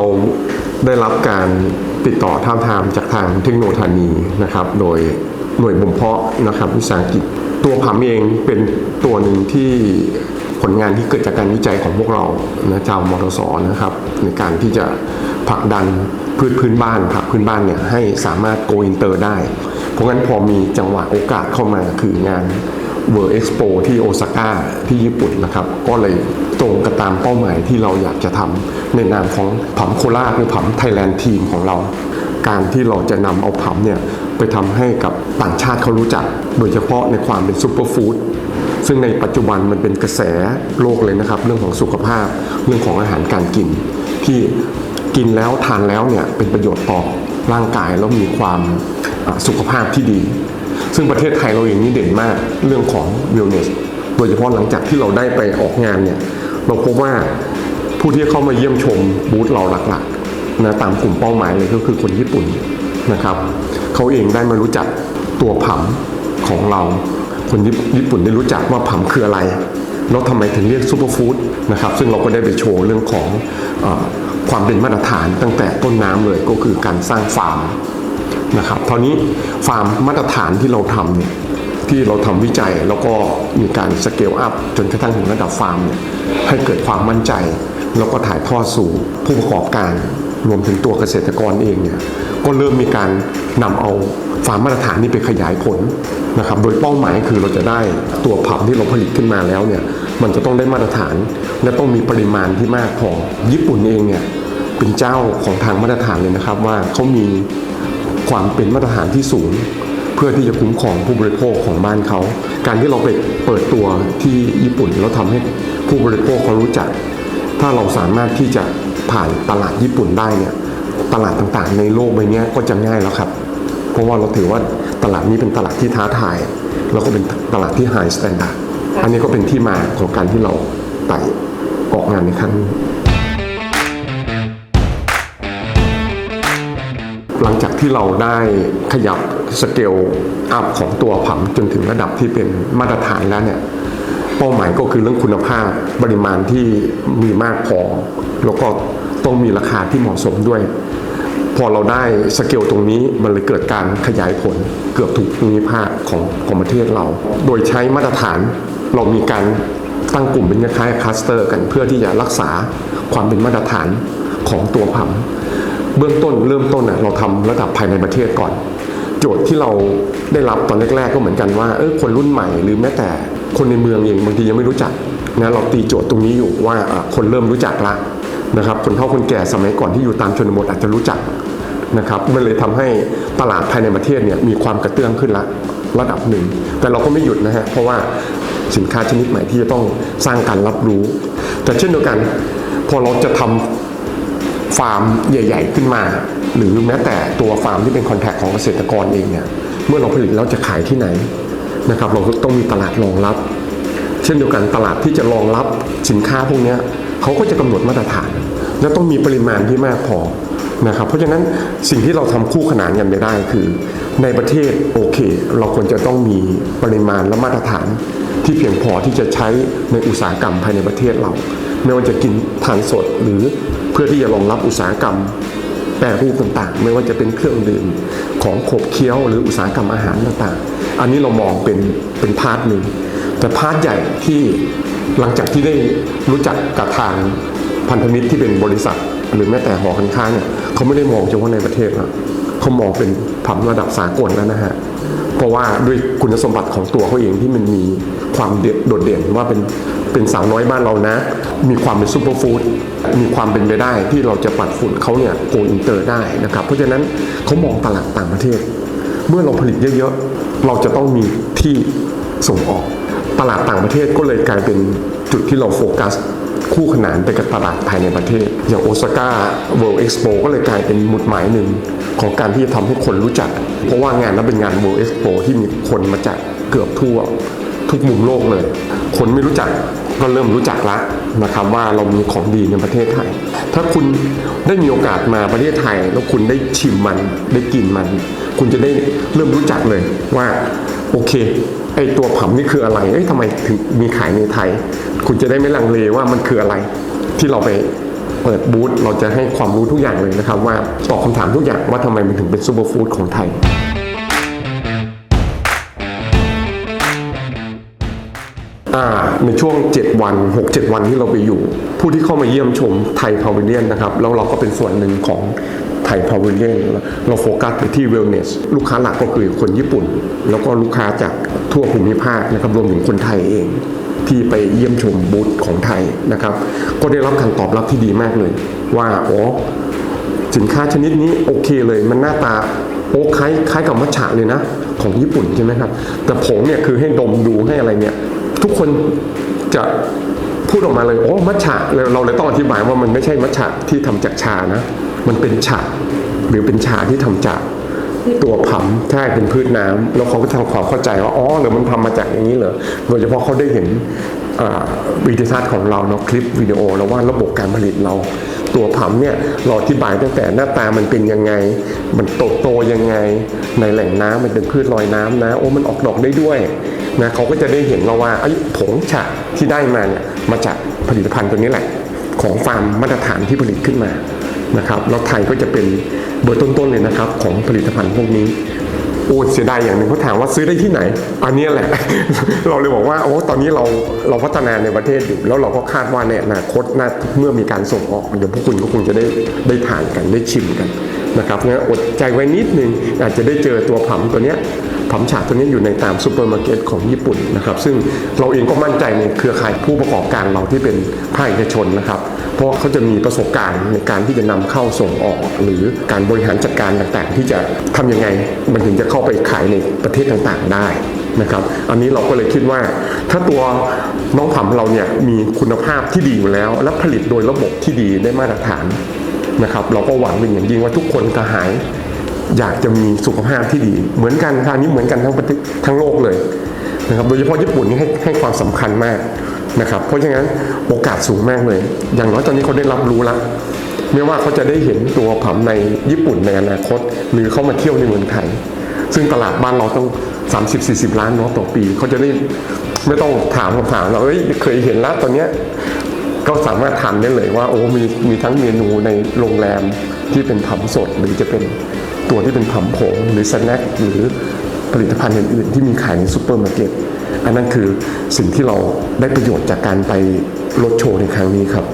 เราได้รับการติดต่อท้ามทามจากทางเทคโนโลยีนะครับ โดยหน่วยบ่มเพาะนะครับวิสาหกิจ ตัวผำเองเป็นตัวหนึ่งที่ผลงานที่เกิดจากการวิจัยของพวกเรานะชาวมทสนะครับ ในการที่จะผลักดันพืชพื้นบ้านผักพื้นบ้านเนี่ยให้สามารถโกอินเตอร์ได้ เพราะงั้นพอมีจังหวะโอกาสเข้ามาคืองาน World Expo ที่โอซาก้าที่ญี่ปุ่นนะครับ ก็เลยตรงกับตามเป้าหมายที่เราอยากจะทำในนามของผัมโคราชหรือผัมไทยแลนด์ทีมของเรา การที่เราจะนำเอาผัมเนี่ยไปทำให้กับต่างชาติเขารู้จัก โดยเฉพาะในความเป็นซูเปอร์ฟู้ดซึ่งในปัจจุบันมันเป็นกระแสโลกเลยนะครับ เรื่องของสุขภาพเรื่องของอาหารการกิน ที่กินแล้วทานแล้วเนี่ยเป็นประโยชน์ต่อร่างกายแล้วมีความสุขภาพที่ดี ซึ่งประเทศไทยเราเองนี่เด่นมากเรื่องของ wellness โดยเฉพาะหลังจากที่เราได้ไปออกงานเนี่ยเราพบว่าผู้ที่เข้ามาเยี่ยมชมบูธเราหลักๆนะตามกลุ่มเป้าหมายเลยก็คือคนญี่ปุ่นนะครับเขาเองได้มารู้จักตัวผัมของเรา คนญี่ปุ่นได้รู้จักว่าผัมคืออะไรแล้วทำไมถึงเรียกซูเปอร์ฟู้ดนะครับซึ่งเราก็ได้ไปโชว์เรื่องของอความเป็นมาตรฐานตั้งแต่ต้นน้ำเลยก็คือการสร้างฟาร์ม นะครับตอนนี้ฟาร์มมาตรฐานที่เราทำเนี่ยที่เราทำวิจัยแล้วก็มีการสเกลอัพจนกระทั่งถึงระดับฟาร์มเนี่ยให้เกิดความมั่นใจ แล้วก็ถ่ายทอดสู่ผู้ประกอบการรวมถึงตัวเกษตรกรเองเนี่ยก็เริ่มมีการนำเอาฟาร์มมาตรฐานนี้ไปขยายผลนะครับโดยเป้าหมายคือเราจะได้ตัวผักที่เราผลิตขึ้นมาแล้วเนี่ยมันจะต้องได้มาตรฐาน และต้องมีปริมาณที่มากพอญี่ปุ่นเองเนี่ยเป็นเจ้าของทางมาตรฐานเลยนะครับว่าเขามี ความเป็นมาตรฐานที่สูง เพื่อที่จะคุ้มครองผู้บริโภคของบ้านเขา การที่เราไปเปิดตัวที่ญี่ปุ่นแล้วทำให้ผู้บริโภคเขารู้จัก ถ้าเราสามารถที่จะผ่านตลาดญี่ปุ่นได้เนี่ยตลาดต่างๆ ในโลกใบนี้ก็จะง่ายแล้วครับ เพราะว่าเราถือว่าตลาดนี้เป็นตลาดที่ท้าทาย แล้วก็เป็นตลาดที่ไฮสแตนดาร์ดอันนี้ก็เป็นที่มาของการที่เราไต่ออกงานในครั้งนี้หลังจาก ที่เราได้ขยับสเกลอัพของตัวผัมจนถึงระดับที่เป็นมาตรฐานแล้วเนี่ยเป้าหมายก็คือเรื่องคุณภาพปริมาณที่มีมากพอ แล้วก็ต้องมีราคาที่เหมาะสมด้วย พอเราได้สเกลตรงนี้มันเลยเกิดการขยายผลเกือบทุกภูมิภาคของของประเทศเรา โดยใช้มาตรฐานเรามีการตั้งกลุ่มเป็นคล้ายคลัสเตอร์กันเพื่อที่จะรักษาความเป็นมาตรฐานของตัวผัม เบื้องต้นเริ่มต้นน่ะเราทำระดับภายในประเทศก่อน โจทย์ที่เราได้รับตอนแรกๆก็เหมือนกันว่าเออคนรุ่นใหม่หรือแม้แต่คนในเมืองเองบางทียังไม่รู้จักนะเราตีโจทย์ตรงนี้อยู่ว่าคนเริ่มรู้จักละนะครับคนเฒ่าคนแก่สมัยก่อนที่อยู่ตามชนบทอาจจะรู้จักนะครับมันเลยทำให้ตลาดภายในประเทศเนี่ยมีความกระเตื้องขึ้นละระดับหนึ่ง แต่เราก็ไม่หยุดนะฮะเพราะว่าสินค้าชนิดใหม่ที่จะต้องสร้างการรับรู้ แต่เช่นเดียวกัน พอเราจะทำ ฟาร์มใหญ่ ๆ ขึ้นมา หรือแม้แต่ตัวฟาร์มที่เป็นคอนแทคของเกษตรกรเองเนี่ยเมื่อเราผลิตแล้วจะขายที่ไหนนะครับเราก็ต้องมีตลาดรองรับ เช่นเดียวกันตลาดที่จะรองรับสินค้าพวกนี้เขาก็จะกำหนดมาตรฐาน และต้องมีปริมาณที่มากพอนะครับเพราะฉะนั้นสิ่งที่เราทำคู่ขนานกันไปได้คือ ในประเทศโอเค เราควรจะต้องมีปริมาณและมาตรฐานที่เพียงพอที่จะใช้ในอุตสาหกรรมภายในประเทศเรา ไม่ว่าจะกินทานสดหรือ เพื่อที่จะรองรับอุตสาหกรรมแปรรูปต่างๆ ไม่ว่าจะเป็นเครื่องดื่มของขบเคี้ยวหรืออุตสาหกรรมอาหารต่างๆ อันนี้เรามองเป็นเป็นพาร์ทหนึ่ง แต่พาร์ทใหญ่ที่หลังจากที่ได้รู้จักกับทางพันธมิตรที่เป็นบริษัท หรือแม้แต่หอการค้าเนี่ยเขาไม่ได้มองเฉพาะในประเทศนะเขามองเป็นผัมระดับสากลแล้วนะฮะเพราะว่าด้วยคุณสมบัติของตัวเขาเองที่มันมีความโดดเด่นว่าเป็น เป็นสาวน้อยบ้านเรานะ มีความเป็นซูเปอร์ฟู้ดมีความเป็นไปได้ที่เราจะปัดฝุ่นเขาเนี่ยโกอินเตอร์ได้นะครับ เพราะฉะนั้นเขามองตลาดต่างประเทศ เมื่อเราผลิตเยอะๆ เราจะต้องมีที่ส่งออก ตลาดต่างประเทศก็เลยกลายเป็นจุดที่เราโฟกัสคู่ขนานไปกับตลาดภายในประเทศ อย่างโอซาก้าเวิลด์เอ็กซ์โปก็เลยกลายเป็นหมุดหมายหนึ่งของการที่จะทำให้คนรู้จัก เพราะว่างานนั้นเป็นงาน World Expo ที่มีคนมาจากเกือบทั่ว ทุกมุมโลกเลย คนไม่รู้จักก็เริ่มรู้จักละนะครับว่าเรามีของดีในประเทศไทย ถ้าคุณได้มีโอกาสมาประเทศไทย แล้วคุณได้ชิมมันได้กินมัน คุณจะได้เริ่มรู้จักเลยว่าโอเคไอตัวผัมนี่คืออะไรเอ้ยทำไมถึงมีขายในไทย คุณจะได้ไม่ลังเลว่ามันคืออะไร ที่เราไปเปิดบูธเราจะให้ความรู้ทุกอย่างเลยนะครับ ว่าตอบคำถามทุกอย่างว่าทำไมมันถึงเป็นซูเปอร์ฟู้ดของไทย ในช่วง 7 วัน 6-7 วันที่เราไปอยู่ ผู้ที่เข้ามาเยี่ยมชมไทยพาวเวเลียนนะครับแล้วเราก็เป็นส่วนหนึ่งของไทยพาวเวเลียนเราโฟกัสไปที่เวลเนสลูกค้าหลักก็คือคนญี่ปุ่น แล้วก็ลูกค้าจากทั่วภูมิภาคนะครับรวมถึงคนไทยเองที่ไปเยี่ยมชมบูธของไทยนะครับ ก็ได้รับการตอบรับที่ดีมากเลย ว่าอ๋อสินค้าชนิดนี้โอเคเลย มันหน้าตาโอ้คล้ายคล้ายกับมัทฉะเลยนะ ของญี่ปุ่นใช่ไหมครับ แต่ผงเนี่ยคือให้ดมดูให้อะไรเนี่ย ทุกคนจะพูดออกมาเลยโอ้มัทฉะเราเราเลยต้องอธิบายว่ามันไม่ใช่มัทฉะที่ทำจากชานะ มันเป็นฉะหรือเป็นชาที่ทำจากตัวผำใช่เป็นพืชน้ำแล้วเขาก็ทำความเข้าใจว่าอ๋อหรือมันทำมาจากอย่างนี้เหรอโดยเฉพาะเขาได้เห็นวิดีทัศน์ของเราเนาะคลิปวิดีโอแล้วว่าระบบการผลิตเรา ตัวผำเนี่ยเราอธิบายตั้งแต่หน้าตามันเป็นยังไง มันโตโตยังไง ในแหล่งน้ำมันเป็นพืชลอยน้ำนะ โอ้มันออกดอกได้ด้วยนะเขาก็จะได้เห็นเราว่าไอ้ผงฉะที่ได้มาเนี่ยมาจากผลิตภัณฑ์ตัวนี้แหละ ของฟาร์มมาตรฐานที่ผลิตขึ้นมานะครับแล้วไทยก็จะเป็นเบอร์ต้นๆเลยนะครับ ของผลิตภัณฑ์พวกนี้ โอ้เสียดายอย่างหนึ่งเขาถามว่าซื้อได้ที่ไหน อันนี้แหละ เราเลยบอกว่าโอ้ตอนนี้เราเราพัฒนาในประเทศอยู่ แล้วเราก็คาดว่าในอนาคตน่าเมื่อมีการส่งออกเดี๋ยวพวกคุณก็คงจะได้ได้ทานกันได้ชิมกันนะครับงั้นอดใจไว้นิดนึงอาจจะได้เจอตัวผำตัวเนี้ย ผำฉาตัวนี้อยู่ในตามซูเปอร์มาร์เก็ตของญี่ปุ่นนะครับ ซึ่งเราเองก็มั่นใจในเครือข่ายผู้ประกอบการเราที่เป็นภาคเอกชนนะครับ เพราะเขาจะมีประสบการณ์ในการที่จะนำเข้าส่งออก หรือการบริหารจัดการต่างๆ ที่จะทำยังไงมันถึงจะเข้าไปขายในประเทศต่างๆ ได้นะครับ อันนี้เราก็เลยคิดว่า ถ้าตัวน้องผำเราเนี่ยมีคุณภาพที่ดีอยู่แล้ว และผลิตโดยระบบที่ดีได้มาตรฐานนะครับ เราก็หวังเป็นอย่างยิ่งว่าทุกคนกระหาย อยากจะมีสุขภาพที่ดี เหมือนกันค่ะอันนี้เหมือนกันทั้งประเทศทั้งโลกเลยนะครับโดยเฉพาะญี่ปุ่นนี่ให้ให้ความสำคัญมากนะครับเพราะฉะนั้นโอกาสสูงมากเลย อย่างน้อยตอนนี้เขาได้รับรู้แล้วไม่ว่าเขาจะได้เห็นตัวผำในญี่ปุ่นในอนาคต หรือเขามาเที่ยวในเมืองไทย ซึ่งตลาดบ้านเราต้อง 30-40 ล้านเนาะต่อปี เขาจะได้ไม่ต้องถามคำถามเราเอ้ยเคยเห็นแล้วตอนเนี้ยก็สามารถทำได้เลยว่าโอ้มีมีทั้งเมนูในโรงแรมที่เป็นผำสดหรือจะเป็น ตัวที่เป็นผำผงหรือสแน็คหรือผลิตภัณฑ์อื่นๆ ที่มีขายในซูเปอร์มาร์เก็ตอันนั้นคือสิ่งที่เราได้ประโยชน์จากการไปรถโชว์ในครั้งนี้ครับ